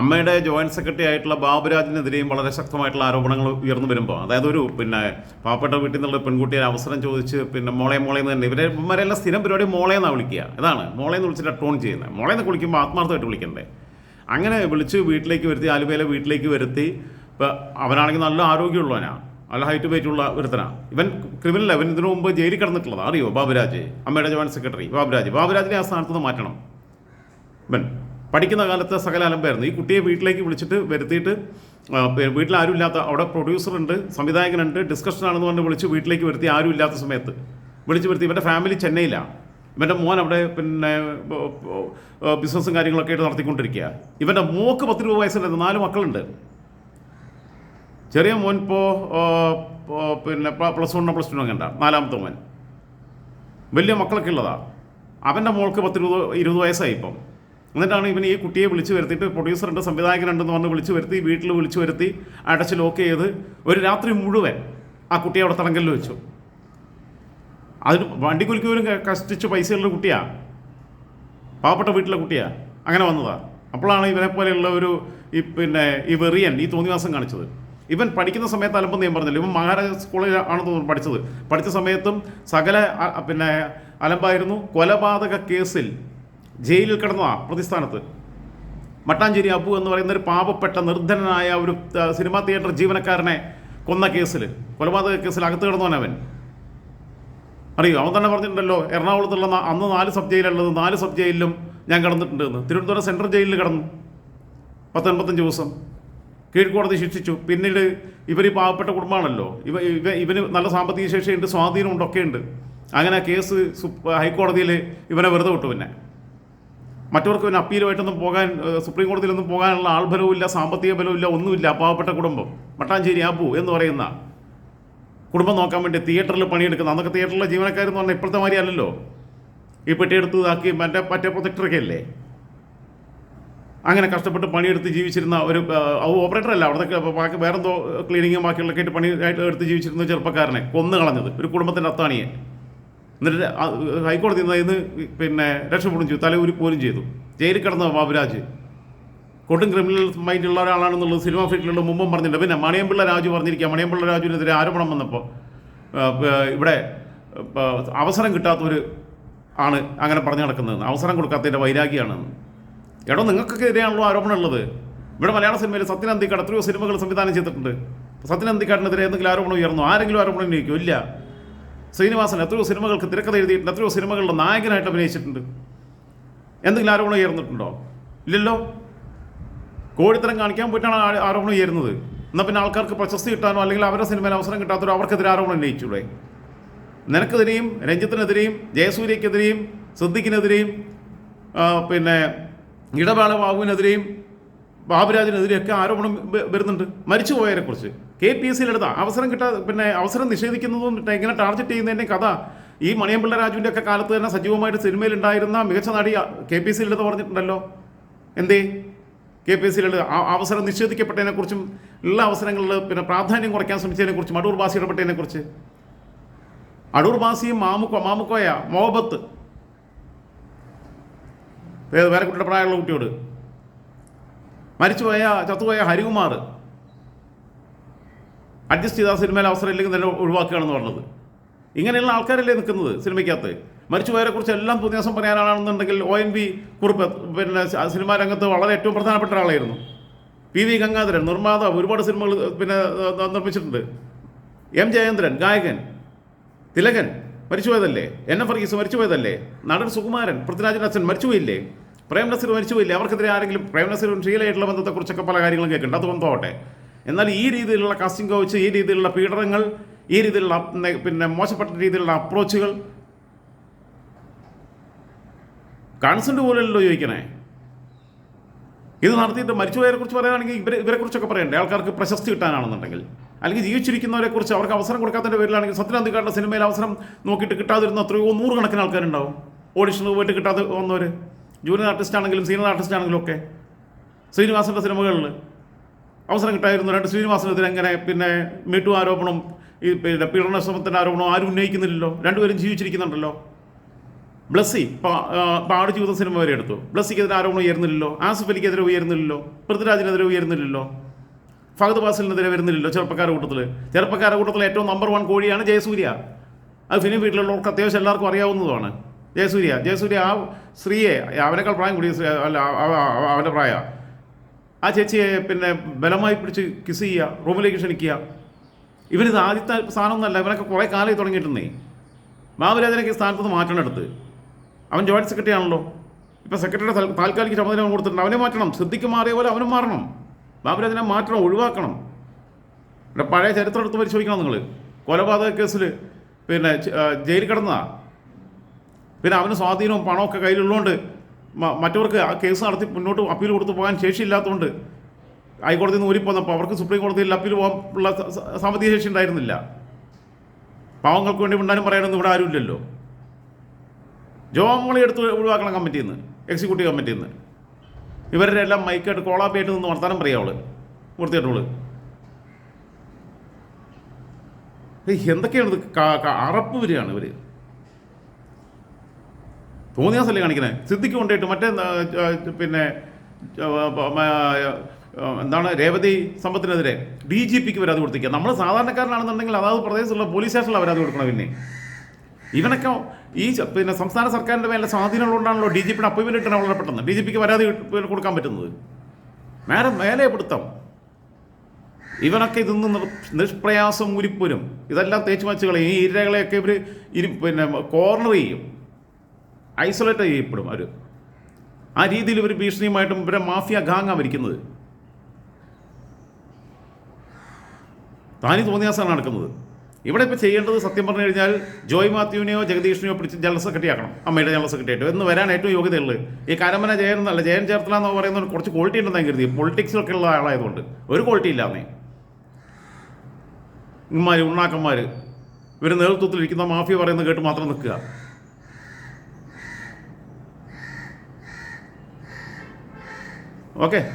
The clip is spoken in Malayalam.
അമ്മയുടെ ജോയിന്റ് സെക്രട്ടറി ആയിട്ടുള്ള ബാബുരാജിനെതിരെയും വളരെ ശക്തമായിട്ടുള്ള ആരോപണങ്ങൾ ഉയർന്നു വരുമ്പോൾ അതായത് ഒരു പിന്നെ പാവപ്പെട്ട വീട്ടിൽ നിന്നുള്ള പെൺകുട്ടിയെ അവസരം ചോദിച്ച് പിന്നെ മോളെ മോളെ എന്ന് തന്നെ ഇവരെ ഇവരെല്ലാം സ്ഥിരം പരിപാടി മോളെ എന്നാണ് വിളിക്കുക. ഇതാണ്. മോളെ എന്ന് വിളിച്ചിട്ട് ടോൺ ചെയ്യുന്നത്. മോളെ എന്ന് വിളിക്കുമ്പോൾ ആത്മാർത്ഥമായിട്ട് വിളിക്കണ്ടേ? അങ്ങനെ വിളിച്ച് വീട്ടിലേക്ക് വരുത്തി ആലുവയിലെ വീട്ടിലേക്ക് വരുത്തി ഇപ്പോൾ അവനാണെങ്കിൽ നല്ല ആരോഗ്യമുള്ളവനാണ് നല്ല ഹൈറ്റ് വെയിറ്റ് ഉള്ള ഒരുത്തനാണ് ഇവൻ ക്രിമിനൽ ഇവൻ ഇതിനു മുമ്പ് ജയിലിൽ കിടന്നിട്ടുള്ളതാണ് അറിയോ? ബാബുരാജ് അമ്മയുടെ ജോയിന്റ് സെക്രട്ടറി. ബാബുരാജ് ബാബുരാജിനെ ആ സ്ഥാനത്ത് നിന്ന് മാറ്റണം. ഇവൻ. പഠിക്കുന്ന കാലത്ത് സകല അലമ്പായിരുന്നു ഈ കുട്ടിയെ വീട്ടിലേക്ക് വിളിച്ചിട്ട് വരുത്തിയിട്ട് വീട്ടിൽ ആരും ഇല്ലാത്ത അവിടെ പ്രൊഡ്യൂസർ ഉണ്ട് സംവിധായകനുണ്ട് ഡിസ്കഷൻ ആണെന്ന് പറഞ്ഞ് വിളിച്ച് വീട്ടിലേക്ക് വരുത്തി ആരും ഇല്ലാത്ത സമയത്ത്. വിളിച്ച് വരുത്തി. ഇവന്റെ ഫാമിലി ചെന്നൈയിലാണ് ഇവന്റെ മോൻ അവിടെ പിന്നെ ബിസിനസ്സും കാര്യങ്ങളൊക്കെ ആയിട്ട് നടത്തിക്കൊണ്ടിരിക്കുക ഇവന്റെ മോക്ക് പത്ത് രൂപ വയസ്സുണ്ടായിരുന്നു. നാല് മക്കളുണ്ട്. ചെറിയ മോൻ ഇപ്പോൾ പിന്നെ പ്ലസ് വണ്ണോ പ്ലസ് ടു അങ്ങനെ നാലാമത്തെ മോൻ. വലിയ മക്കളൊക്കെ ഉള്ളതാണ് അവന്റെ മോൾക്ക് പത്ത് ഇരുപത് ഇരുപത് വയസ്സായി ഇപ്പം. എന്നിട്ടാണ് ഇവൻ ഈ കുട്ടിയെ വിളിച്ചു വരുത്തിയിട്ട് പ്രൊഡ്യൂസറുണ്ട് സംവിധായകനുണ്ടെന്ന് പറഞ്ഞ് വിളിച്ചു വരുത്തി വീട്ടിൽ വിളിച്ചു വരുത്തി അടച്ച് ലോക്ക് ചെയ്ത് ഒരു രാത്രി മുഴുവൻ ആ കുട്ടിയെ അവിടെ തടങ്കലിൽ വെച്ചു. അതിന് വണ്ടി പോലും കഷ്ടിച്ച് പൈസയുള്ള കുട്ടിയാ. പാവപ്പെട്ട വീട്ടിലെ കുട്ടിയാ. അങ്ങനെ വന്നതാ. അപ്പോഴാണ് ഇവനെ പോലെയുള്ള ഒരു ഈ പിന്നെ ഈ വെറിയൻ ഈ തോന്നിവാസം കാണിച്ചത്. ഇവൻ പഠിക്കുന്ന സമയത്ത് അലമ്പം ഞാൻ പറഞ്ഞില്ല ഇവൻ മഹാരാജ സ്കൂളിൽ ആണ് തോന്നുന്നു പഠിച്ചത്. പഠിച്ച സമയത്തും സകല പിന്നെ അലമ്പായിരുന്നു. കൊലപാതക കേസിൽ ജയിലിൽ കിടന്നതാ പ്രതിസ്ഥാനത്ത്. മട്ടാഞ്ചേരി അബു എന്ന് പറയുന്ന ഒരു പാപപ്പെട്ട നിർദ്ധനനായ ഒരു സിനിമാ തിയേറ്റർ ജീവനക്കാരനെ കൊന്ന കേസിൽ. കൊലപാതക കേസിൽ അകത്ത് കിടന്നവനവൻ അറിയോ? അവൻ തന്നെ പറഞ്ഞിട്ടുണ്ടല്ലോ എറണാകുളത്തുള്ള അന്ന് നാല് സബ് ജയിലുള്ളത് നാല് സബ് ജയിലിലും ഞാൻ കിടന്നിട്ടുണ്ട് എന്ന് തിരുവനന്തപുരം സെൻട്രൽ ജയിലിൽ കിടന്നു. പത്തൊൻപത്തഞ്ച് ദിവസം. കീഴ്ക്കോടതി ശിക്ഷിച്ചു. പിന്നീട് ഇവർ ഈ പാവപ്പെട്ട കുടുംബമാണല്ലോ. ഇവ ഇവ ഇവന് നല്ല സാമ്പത്തിക ശേഷിയുണ്ട് സ്വാധീനമുണ്ട് ഒക്കെ ഉണ്ട് അങ്ങനെ കേസ് ഹൈക്കോടതിയിൽ ഇവനെ വെറുതെ വിട്ടു പിന്നെ. മറ്റവർക്ക് പിന്നെ അപ്പീലുമായിട്ടൊന്നും പോകാൻ സുപ്രീം കോടതിയിലൊന്നും പോകാനുള്ള ആൾബലവും ഇല്ല സാമ്പത്തിക ബലവും ഒന്നുമില്ല. പാവപ്പെട്ട കുടുംബം. മട്ടാഞ്ചേരി ആപ്പു എന്ന് പറയുന്ന കുടുംബം നോക്കാൻ വേണ്ടി തിയേറ്ററിൽ പണിയെടുക്കുന്ന അന്നൊക്കെ തിയേറ്ററിലെ ജീവനക്കാരെന്ന് പറഞ്ഞാൽ ഇപ്പോഴത്തെ മാതിരി അല്ലല്ലോ. ഈ പെട്ടിയെടുത്ത് ഇതാക്കി മറ്റേ മറ്റേ പ്രൊജക്ടറൊക്കെ അല്ലേ? അങ്ങനെ കഷ്ടപ്പെട്ട് പണിയെടുത്ത് ജീവിച്ചിരുന്ന ഒരു ഓപ്പറേറ്റർ അല്ല അവിടെ ബാക്കി വേറെന്തോ ക്ലീനിങ്ങും ബാക്കിയുള്ളൊക്കെ ആയിട്ട് പണി ആയിട്ട് എടുത്ത് ജീവിച്ചിരുന്ന ചെറുപ്പക്കാരനെ കൊന്നു കളഞ്ഞത് ഒരു കുടുംബത്തിന്റെ അത്താണിയെ. എന്നിട്ട് ഹൈക്കോടതി നിന്ന് പിന്നെ രക്ഷപ്പെടും ചെയ്തു തലയൂരി പോലും ചെയ്തു. ജയിലിൽ കിടന്ന ബാബുരാജ്. കൊടും ക്രിമിനൽ മൈൻഡുള്ള ഒരാളാണെന്നുള്ളത് സിനിമ ഫീൽഡിലുള്ള മുമ്പും പറഞ്ഞിട്ടുണ്ട്. പിന്നെ മണിയമ്പിള്ള രാജു പറഞ്ഞിരിക്കുക. മണിയമ്പിള്ള രാജുവിനെതിരെ ആരോപണം വന്നപ്പോൾ ഇവിടെ അവസരം കിട്ടാത്തൊരു ആണ് അങ്ങനെ പറഞ്ഞു നടക്കുന്നത്. അവസരം കൊടുക്കാത്തതിന്റെ വൈരാഗ്യമാണെന്ന് എടോ നിങ്ങൾക്കൊക്കെ എതിരെയാണല്ലോ ആരോപണം ഉള്ളത്. ഇവിടെ മലയാള സിനിമയിൽ സത്യൻ അന്തിക്കാട് എത്രയോ സിനിമകൾ സംവിധാനം ചെയ്തിട്ടുണ്ട്. സത്യൻ അന്തിക്കാടിനെതിരെ എന്തെങ്കിലും ആരോപണം ഉയർന്നു? ആരെങ്കിലും ആരോപണം ഉന്നയിക്കും ഇല്ല. ശ്രീനിവാസൻ എത്രയോ സിനിമകൾക്ക് തിരക്കഥ എഴുതിയിട്ടുണ്ട് എത്രയോ സിനിമകളുടെ നായകനായിട്ട് അഭിനയിച്ചിട്ടുണ്ട്. എന്തെങ്കിലും ആരോപണം ഉയർന്നിട്ടുണ്ടോ? ഇല്ലല്ലോ. കോഴിത്തരം കാണിക്കാൻ പോയിട്ടാണ് ആരോപണം ഉയരുന്നത്. എന്നാൽ പിന്നെ ആൾക്കാർക്ക് പ്രശസ്തി കിട്ടാനോ അല്ലെങ്കിൽ അവരുടെ സിനിമയിൽ അവസരം കിട്ടാത്തവരോ അവർക്കെതിരെ ആരോപണം ഉന്നയിച്ചൂടെ? നിനക്കെതിരെയും രഞ്ജിത്തിനെതിരെയും ജയസൂര്യക്കെതിരെയും സിദ്ദിഖിനെതിരെയും പിന്നെ ഇടവേള ബാബുവിനെതിരെയും ബാബുരാജിനെതിരെയൊക്കെ ആരോപണം വരുന്നുണ്ട്. കുറിച്ച് കെ പി എസ് സിയിൽ എടുത്ത അവസരം കിട്ടാതെ പിന്നെ അവസരം നിഷേധിക്കുന്നതും എങ്ങനെ ടാർഗറ്റ് ചെയ്യുന്നതിന്റെ കഥ ഈ മണിയമ്പിള്ള രാജുവിന്റെ ഒക്കെ കാലത്ത് തന്നെ സജീവമായിട്ട് സിനിമയിൽ ഉണ്ടായിരുന്ന മികച്ച നടി കെ പി എസ് സിയിൽ എടുത്ത് പറഞ്ഞിട്ടുണ്ടല്ലോ. എന്തേ? കെ പി എസ് സിയിൽ അവസരം നിഷേധിക്കപ്പെട്ടതിനെക്കുറിച്ചും എല്ലാ അവസരങ്ങളിൽ പിന്നെ പ്രാധാന്യം കുറയ്ക്കാൻ ശ്രമിച്ചതിനെക്കുറിച്ചും അടൂർ ബാസി ഇടപെട്ടതിനെക്കുറിച്ച് അടൂർ ബാസിയും മാമുക്കോ മാമുക്കോയ മോഹബത്ത്. വേറെ കുട്ടിയുടെ പ്രായമുള്ള കുട്ടിയോട്? മരിച്ചുപോയ ചത്തുപോയ ഹരികുമാർ അഡ്ജസ്റ്റ് ചെയ്ത സിനിമയിൽ അവസരം ഇല്ലെങ്കിൽ തന്നെ ഒഴിവാക്കുകയാണെന്ന് പറഞ്ഞത്. ഇങ്ങനെയുള്ള ആൾക്കാരല്ലേ നിൽക്കുന്നത് സിനിമയ്ക്കകത്ത്. മരിച്ചുപോയവരെ കുറിച്ച് എല്ലാം ദിവസം പറയാനാണെന്നുണ്ടെങ്കിൽ ഒ എൻ വി കുറിപ്പ് പിന്നെ സിനിമാ രംഗത്ത് വളരെ ഏറ്റവും പ്രധാനപ്പെട്ട ഒരാളായിരുന്നു. പി വി ഗംഗാധരൻ നിർമ്മാതാവ് ഒരുപാട് സിനിമകൾ പിന്നെ നിർമ്മിച്ചിട്ടുണ്ട്. എം ജയേന്ദ്രൻ ഗായകൻ തിലകൻ മരിച്ചുപോയതല്ലേ? എൻ എഫ് വർഗീസ് മരിച്ചുപോയതല്ലേ? നടൻ സുകുമാരൻ പൃഥ്വിരാജൻ അച്ഛൻ മരിച്ചുപോയില്ലേ? പ്രേം നസീർ മരിച്ചുപോയില്ലേ അവർക്കെതിരെ ആരെങ്കിലും പ്രേം നസീറും ഷീലയായിട്ടുള്ള ബന്ധത്തെക്കുറിച്ചൊക്കെ പല കാര്യങ്ങളും കേൾക്കുന്നുണ്ട്. അത് ബന്ധമാവട്ടെ എന്നാൽ ഈ രീതിയിലുള്ള കാസ്റ്റിംഗ് കോച്ച് ഈ രീതിയിലുള്ള പീഡനങ്ങൾ ഈ രീതിയിലുള്ള പിന്നെ മോശപ്പെട്ട രീതിയിലുള്ള അപ്രോച്ചുകൾ കൺസെന്റ് പോലെയല്ലോ ചോദിക്കണേ. ഇത് നടത്തിയിട്ട് മരിച്ചുപോയവരെ കുറിച്ച് പറയുകയാണെങ്കിൽ ഇവരെ ഇവരെ കുറിച്ചൊക്കെ പറയണ്ടേ? ആൾക്കാർക്ക് പ്രശസ്തി കിട്ടാനാണെന്നുണ്ടെങ്കിൽ. അല്ലെങ്കിൽ ജീവിച്ചിരിക്കുന്നവരെ കുറിച്ച് അവർക്ക് അവസരം കൊടുക്കാത്തതിന്റെ പേരിലാണെങ്കിൽ സത്യനന്ദിക്കാരുടെ സിനിമയിൽ അവസരം നോക്കിയിട്ട് കിട്ടാതിരുന്ന എത്രയോ നൂറുകണക്കിന് ആൾക്കാരുണ്ടാവും. ഓഡിഷന് പോയിട്ട് കിട്ടാതെ വന്നവർ ജൂനിയർ ആർട്ടിസ്റ്റ് ആണെങ്കിലും സീനിയർ ആർട്ടിസ്റ്റ് ആണെങ്കിലും ഒക്കെ ശ്രീനിവാസന്റെ സിനിമകളിൽ അവസരം കിട്ടായിരുന്നു. രണ്ട് ശ്രീനിവാസനെതിരെ എങ്ങനെ പിന്നെ മീട്ടു ആരോപണം ഈ പിന്നെ പീഡന ശ്രമത്തിന്റെ ആരോപണം ആരും ഉന്നയിക്കുന്നില്ലല്ലോ. രണ്ടുപേരും ജീവിച്ചിരിക്കുന്നുണ്ടല്ലോ. ബ്ലസ്സി പാട് ജീവിത സിനിമ വരെ എടുത്തു. ബ്ലസ്സിക്കെതിരെ ആരോപണം ഉയർന്നില്ലല്ലോ ആസിഫ് അലിക്കെതിരെ ഉയർന്നില്ലല്ലോ പൃഥ്വിരാജിനെതിരെ ഉയർന്നില്ലല്ലോ ഫഹദ് ബാസിലിനെതിരെ വരുന്നില്ലല്ലോ ചെറുപ്പക്കാരുടെ കൂട്ടത്തിൽ ചെറുപ്പക്കാരുടെ കൂട്ടത്തിൽ ഏറ്റവും നമ്പർ വൺ കോഴിയാണ് ജയസൂര്യ. അത് ഫിലിം വീട്ടിലുള്ളവർക്ക് അത്യാവശ്യം എല്ലാവർക്കും അറിയാവുന്നതുമാണ് ജയസൂര്യ ജയസൂര്യ ആ സ്ത്രീയെ അവനേക്കാൾ പ്രായം കൂടിയ സ്ത്രീ അല്ല അവ- അവ- അവന്റെ പ്രായ. ആ ചേച്ചിയെ പിന്നെ ബലമായി പിടിച്ച് കിസ് ചെയ്യുക റൂമിലേക്ക് ക്ഷണിക്കുക. ഇവനിത് ആദ്യത്തെ സ്ഥാനമൊന്നുമല്ല ഇവനൊക്കെ കുറേ കാലമായി തുടങ്ങിയിട്ടുണ്ടേ മാവരാജനൊക്കെ സ്ഥാനത്ത് നിന്ന് മാറ്റണം എടുത്ത്. അവൻ ജോയിന്റ് സെക്രട്ടറി ആണല്ലോ ഇപ്പോൾ സെക്രട്ടറിയുടെ താൽ- താൽക്കാലിക ചുമതല കൊടുത്തിട്ടുണ്ട്. അവനെ മാറ്റണം. സിദ്ധിക്ക് മാറിയ പോലെ അവനും മാറണം. ബാബുരാജനെ മാറ്റണം ഒഴിവാക്കണം. ഇവിടെ പഴയ ചരിത്രം എടുത്ത് പരിശോധിക്കണം നിങ്ങൾ കൊലപാതക കേസിൽ പിന്നെ ജയിലിൽ കിടന്നതാ. പിന്നെ അവന് സ്വാധീനവും പണമൊക്കെ കയ്യിലുള്ളതുകൊണ്ട് മറ്റവർക്ക് ആ കേസ് നടത്തി മുന്നോട്ട് അപ്പീൽ കൊടുത്ത് പോകാൻ ശേഷിയില്ലാത്തതുകൊണ്ട് ഹൈക്കോടതിയിൽ നിന്ന് ഊരിപ്പോന്നപ്പോൾ അവർക്ക് സുപ്രീം കോടതിയിൽ അപ്പീൽ പോകാൻ ഉള്ള സാമ്പത്തിക ശേഷി ഉണ്ടായിരുന്നില്ല. പാവങ്ങൾക്ക് വേണ്ടി ഉണ്ടാനും പറയാനൊന്നും ഇവിടെ ആരുമില്ലല്ലോ. ജോമോളി എടുത്ത് ഒഴിവാക്കണം കമ്മിറ്റിയിൽ നിന്ന് എക്സിക്യൂട്ടീവ് കമ്മിറ്റിയിൽ നിന്ന്. ഇവരുടെ എല്ലാം മൈക്കായിട്ട് കോളാപ്പിയായിട്ട് നിന്ന് വർത്താനം പറയാം അവൾ വൃത്തിയായിട്ടോൾ ഏയ് എന്തൊക്കെയാണ് അറപ്പ് വരികയാണ് ഇവർ. തോന്നിയാസല്ലേ കാണിക്കുന്നത് സിദ്ധിക്ക് കൊണ്ടിട്ട് മറ്റേ പിന്നെ എന്താണ് രേവതി സമ്പത്തിനെതിരെ ഡി ജി പിക്ക് പരാതി കൊടുത്തിരിക്കുക. നമ്മൾ സാധാരണക്കാരനാണെന്നുണ്ടെങ്കിൽ അതാത് പ്രദേശത്തുള്ള പോലീസ് സ്റ്റേഷനിൽ പരാതി കൊടുക്കണം പിന്നെ. ഇവനൊക്കെ ഈ പിന്നെ സംസ്ഥാന സർക്കാരിന്റെ മേലെ സ്വാധീനമുള്ളതുകൊണ്ടാണല്ലോ ഡി ജി പിയുടെ അപ്പോയിൻമെന്റ് കിട്ടണം വളരെ പെട്ടെന്ന്. ഡി ജി പിക്ക് പരാതി കൊടുക്കാൻ പറ്റുന്നത്. മേലെ മേലെ പിടുത്തം. ഇവനൊക്കെ ഇതൊന്നും നിഷ്പ്രയാസം ഉരിപ്പുരും ഇതെല്ലാം തേച്ച് ഈ ഇരകളെയൊക്കെ ഇവർ ഇരി പിന്നെ കോർണർ ചെയ്യും. ഐസൊലേറ്റ് ചെയ്യപ്പെടും അവർ ആ രീതിയിൽ ഇവർ ഭീഷണിയുമായിട്ടും ഇവരെ മാഫിയ ഗാങ്ങാണ് ഭരിക്കുന്നത്. താനി തോന്നിയാസാണ് നടക്കുന്നത്. ഇവിടെ ഇപ്പോൾ ചെയ്യേണ്ടത് സത്യം പറഞ്ഞു കഴിഞ്ഞാൽ ജോയ് മാത്യുവിനെയോ ജഗദീഷിനെയോ പിടിച്ച് ജനറൽ സെക്രട്ടറി ആക്കണം. അമ്മയുടെ ജനറൽ സെക്രട്ടറി ആയിട്ട്. എന്ന് വരാൻ ഏറ്റവും യോഗ്യതയുള്ളത് ഈ കരമന ജയൻ എന്നല്ല ജയൻ ചേർത്തല എന്ന് പറയുന്ന കുറച്ച് ക്വാളിറ്റി ഉണ്ടെന്ന് കരുതി. പൊളിറ്റിക്സിലൊക്കെ ഉള്ള ആളായതുകൊണ്ട്. ഒരു ക്വാളിറ്റി ഇല്ലാന്നേ. ഇമാര് ഉണ്ണാക്കന്മാർ ഇവർ നേതൃത്വത്തിലിരിക്കുന്ന മാഫിയ പറയുന്നത് കേട്ട് മാത്രം നിൽക്കുക. okay.